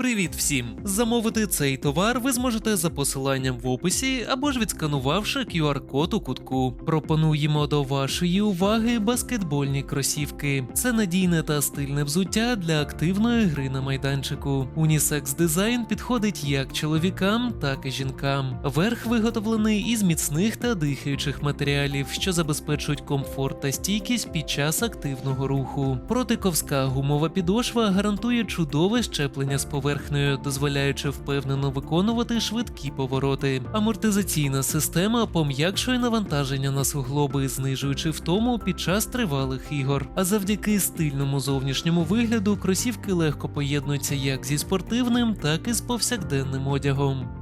Привіт всім! Замовити цей товар ви зможете за посиланням в описі або ж відсканувавши QR-код у кутку. Пропонуємо до вашої уваги баскетбольні кросівки. Це надійне та стильне взуття для активної гри на майданчику. Унісекс дизайн підходить як чоловікам, так і жінкам. Верх виготовлений із міцних та дихаючих матеріалів, що забезпечують комфорт та стійкість під час активного руху. Протиковська гумова підошва гарантує чудове щеплення з поверхнею, дозволяючи впевнено виконувати швидкі повороти. Амортизаційна система пом'якшує навантаження на суглоби, знижуючи втому під час тривалих ігор. А завдяки стильному зовнішньому вигляду кросівки легко поєднуються як зі спортивним, так і з повсякденним одягом.